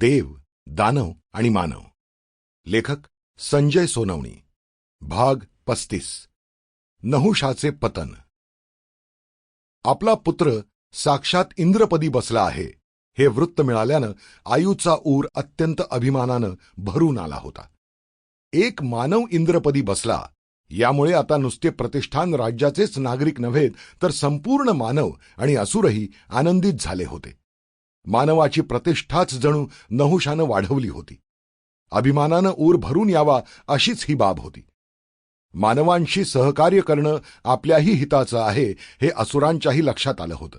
देव दानव आणि मानव. लेखक संजय सोनवणी. भाग पस्तीस. नहुषाचे पतन. आपला पुत्र साक्षात इंद्रपदी बसला आहे. हे वृत्त मिळाल्यानं आयूचा ऊर अत्यंत अभिमानानं भरून आला होता. एक मानव इंद्रपदी बसला. यामुळे आता नुसते प्रतिष्ठान राज्याचेच नागरिक नव्हेत तर संपूर्ण मानव आणि असुरही आनंदित झाले होते. मानवाची प्रतिष्ठाच जणू नहुशानं वाढवली होती. अभिमानानं ऊर भरून यावा अशीच ही बाब होती. मानवांशी सहकार्य करणं आपल्याही हिताचं आहे हे असुरांच्याही लक्षात आलं होतं.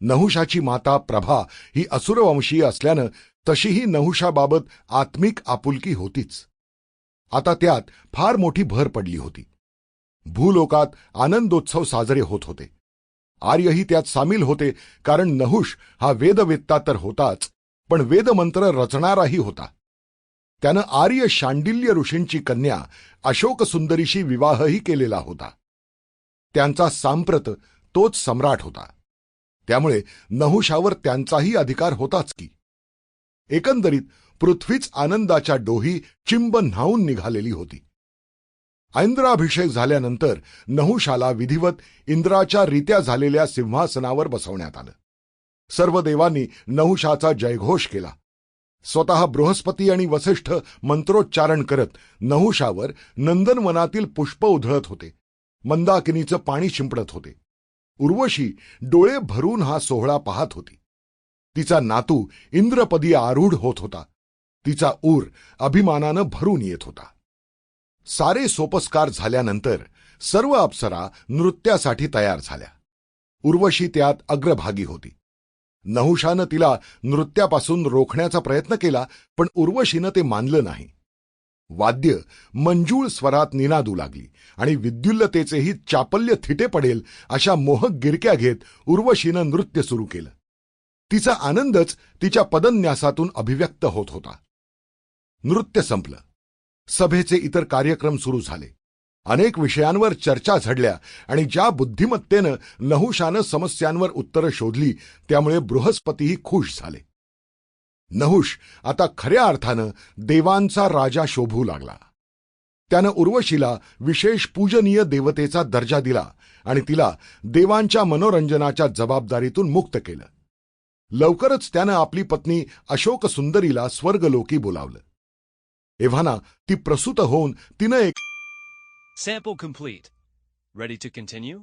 नहुषाची माता प्रभा ही असुरवंशीय असल्यानं तशीही नहुषाबाबत आत्मिक आपुलकी होतीच. आता त्यात फार मोठी भर पडली होती. भूलोकात आनंदोत्सव साजरे होत होते. आर्यही त्यात सामील होते कारण नहुष हा वेदवेत्ता तर होताच पण वेदमंत्र रचणाराही होता. त्यानं आर्य शांडिल्य ऋषींची कन्या अशोक सुंदरीशी विवाहही केलेला होता. त्यांचा सांप्रत तोच सम्राट होता. त्यामुळे नहुषावर त्यांचाही अधिकार होताच की. एकंदरीत पृथ्वीच आनंदाच्या डोही चिंब न्हावून निघालेली होती. ऐंद्राभिषेक झाल्यानंतर नहुषाला विधिवत इंद्राच्या रित्या झालेल्या सिंहासनावर बसवण्यात आलं. सर्व देवांनी नहुषाचा जयघोष केला. स्वतः बृहस्पती आणि वसिष्ठ मंत्रोच्चारण करत नहुषावर नंदनवनातील पुष्प उधळत होते. मंदाकिनीचं पाणी शिंपडत होते. उर्वशी डोळे भरून हा सोहळा पाहत होती. तिचा नातू इंद्रपदी आरूढ होत होता. तिचा ऊर अभिमानानं भरून येत होता. सारे सोपस्कार झाल्यानंतर सर्व अप्सरा नृत्यासाठी तयार झाल्या. उर्वशी त्यात अग्रभागी होती. नहुषानं तिला नृत्यापासून रोखण्याचा प्रयत्न केला पण उर्वशीनं ते मानलं नाही. वाद्य मंजूळ स्वरात निनादू लागली आणि विद्युल्लतेचेही चापल्य थिटे पडेल अशा मोहक गिरक्या घेत उर्वशीनं नृत्य सुरू केलं. तिचा आनंदच तिच्या पदन्यासातून अभिव्यक्त होत होता. नृत्य संपलं. सभेचे इतर कार्यक्रम सुरू झाले. अनेक विषयांवर चर्चा झडल्या आणि ज्या बुद्धिमत्तेनं नहुशानं समस्यांवर उत्तरं शोधली त्यामुळे बृहस्पतीही खुश झाले. नहुष आता खऱ्या अर्थानं देवांचा राजा शोभू लागला. त्यानं उर्वशीला विशेष पूजनीय देवतेचा दर्जा दिला आणि तिला देवांच्या मनोरंजनाच्या जबाबदारीतून मुक्त केलं. लवकरच त्यानं आपली पत्नी अशोक सुंदरीला स्वर्गलोकी बोलावलं. एव्हाना ती प्रसूत होऊन तिनं एक Sample complete. Ready to continue?